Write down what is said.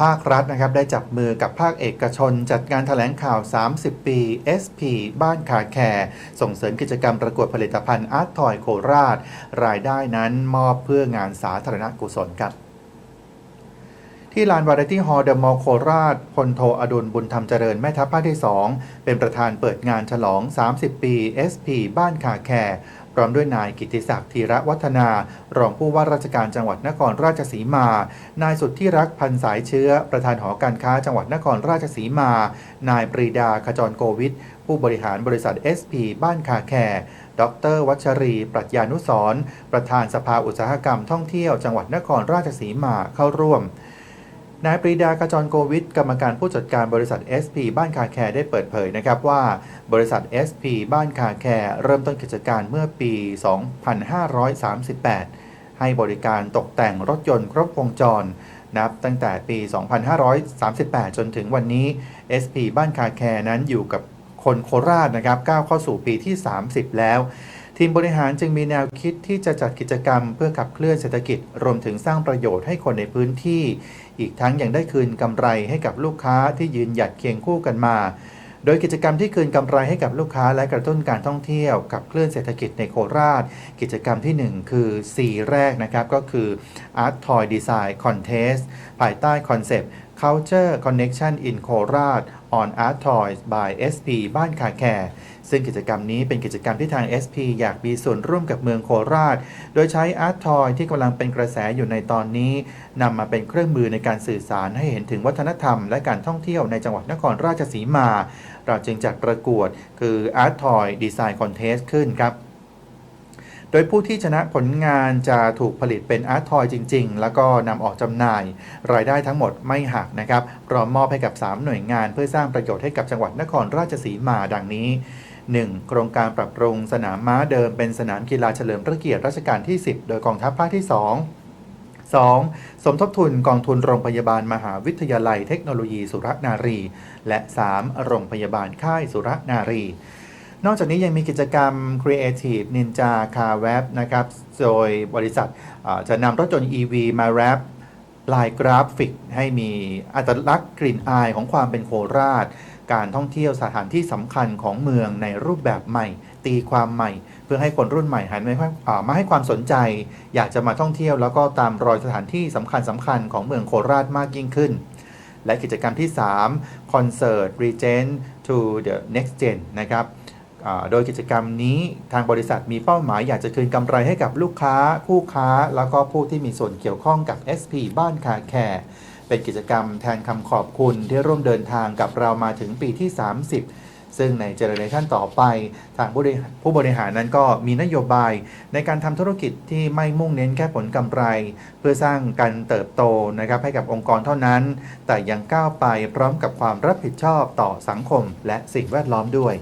ภาครัฐนะครับได้จับมือกับภาคเอกชน จัดงานแถลงข่าว 30 ปี SP บ้านขาแคร์ส่งเสริมกิจกรรมประกวดผลิตภัณฑ์อาร์ตทอยโคราช รายได้นั้นมอบเพื่องานสาธารณกุศลครับ ที่ลานวาไรตี้ฮอล์เดอะมอลล์โคราชพลโทอดุลบุญธรรมเจริญแม่ทัพภาคที่ 2 เป็นประธานเปิดงานฉลอง 30 ปี SP บ้านขาแคร์พร้อมด้วยนายกิติศักดิ์ธีระวัฒนา รองผู้ว่าราชการจังหวัดนครราชสีมา นายสุดที่รักพันสายเชื้อ ประธานหอการค้าจังหวัดนครราชสีมา นายปรีดาขจรโกวิทผู้บริหารบริษัท SP บ้านคาแคร์ดร วัชรี ปรัชญานุสรประธานสภาอุตสาหกรรมท่องเที่ยวจังหวัดนครราชสีมาเข้าร่วม นายปรีดากระจรโกวิทกรรมการผู้จัดการบริษัท SP บ้านคาแคร์ได้เปิดเผยนะครับว่า บริษัท SP บ้านคาแคร์เริ่มต้นกิจการเมื่อปี 2538 ให้บริการตกแต่งรถยนต์ครบวงจร นับตั้งแต่ปี 2538 จนถึงวันนี้ SP บ้านคาแคร์นั้นอยู่กับคนโคราชนะครับก้าวเข้าสู่ปีที่ 30 แล้ว ทีมบริหารจึงมีแนวคิดที่จะจัดกิจกรรมเพื่อขับเคลื่อนเศรษฐกิจ รวมถึงสร้างประโยชน์ให้คนในพื้นที่ อีกทั้งยังได้คืนกำไรให้กับลูกค้าที่ยืนหยัดเคียงคู่กันมา โดยกิจกรรมที่คืนกำไรให้กับลูกค้าและกระตุ้นการท่องเที่ยวกับเคลื่อนเศรษฐกิจในโคราช กิจกรรมที่ 1 คือ 4 แรกนะครับก็คือ Art Toy Design Contest ภายใต้คอนเซปต์ Culture Connection in โคราช on Art Toys by SP บ้านคาแคร์ซึ่งกิจกรรมนี้เป็นกิจกรรมที่ทาง SP อยากมีส่วนร่วมกับเมืองโคราช โดยใช้ Art Toy ที่กำลังเป็นกระแสอยู่ในตอนนี้นำมาเป็นเครื่องมือในการสื่อสารให้เห็นถึงวัฒนธรรม และการท่องเที่ยวในจังหวัดนครราชสีมา เราจึงจัดประกวดคือ Art Toy Design Contest ขึ้นครับ โดยผู้ที่ชนะผลงานจะถูกผลิตเป็นอาร์ตทอยจริง ๆ แล้วก็นำออกจำหน่าย รายได้ทั้งหมดไม่หักนะครับพร้อมมอบให้กับ 3 หน่วยงาน เพื่อสร้างประโยชน์ให้กับจังหวัดนครราชสีมาดังนี้ 1. โครงการปรับปรุงสนามม้าเดิมเป็นสนามกีฬาเฉลิมพระเกียรติรัชกาลที่ 10 โดยกองทัพภาคที่ 2 2. สมทบทุนกองทุนโรงพยาบาลมหาวิทยาลัยเทคโนโลยีสุรนารี และ 3. โรงพยาบาลค่ายสุรนารี นอกจากนี้ยังมีกิจกรรม Creative Ninja Car Web นะครับ โดยบริษัทจะนำรถยนต์ EV มาแรปลายกราฟิกให้มีอัตลักษณ์กลิ่นอายของความเป็นโคราช การท่องเที่ยวสถานที่สำคัญของเมืองในรูปแบบใหม่ ตีความใหม่ เพื่อให้คนรุ่นใหม่หันมาให้อ่ามาให้ความสนใจ อยากจะมาท่องเที่ยวแล้วก็ตามรอยสถานที่สำคัญสำคัญของเมืองโคราชมากยิ่งขึ้น และกิจกรรมที่3 Concert Regent to the Next Gen นะครับ โดยกิจกรรมนี้ทางบริษัทมีเป้าหมายอยากจะคืนกำไรให้กับลูกค้า คู่ค้า แล้วก็ผู้ที่มีส่วนเกี่ยวข้องกับ SP บ้านคาแคร์เป็นกิจกรรมแทนคำขอบคุณที่ร่วมเดินทางกับเรามาถึงปีที่ 30 ซึ่งในเจเนอเรชันต่อไปทางผู้บริผู้บริหารนั้นก็มีนโยบาย ในการทำธุรกิจที่ไม่มุ่งเน้นแค่ผลกำไร เพื่อสร้างการเติบโตนะครับให้กับองค์กรเท่านั้น แต่ยังก้าวไปพร้อมกับความรับผิดชอบต่อสังคมและสิ่งแวดล้อมด้วย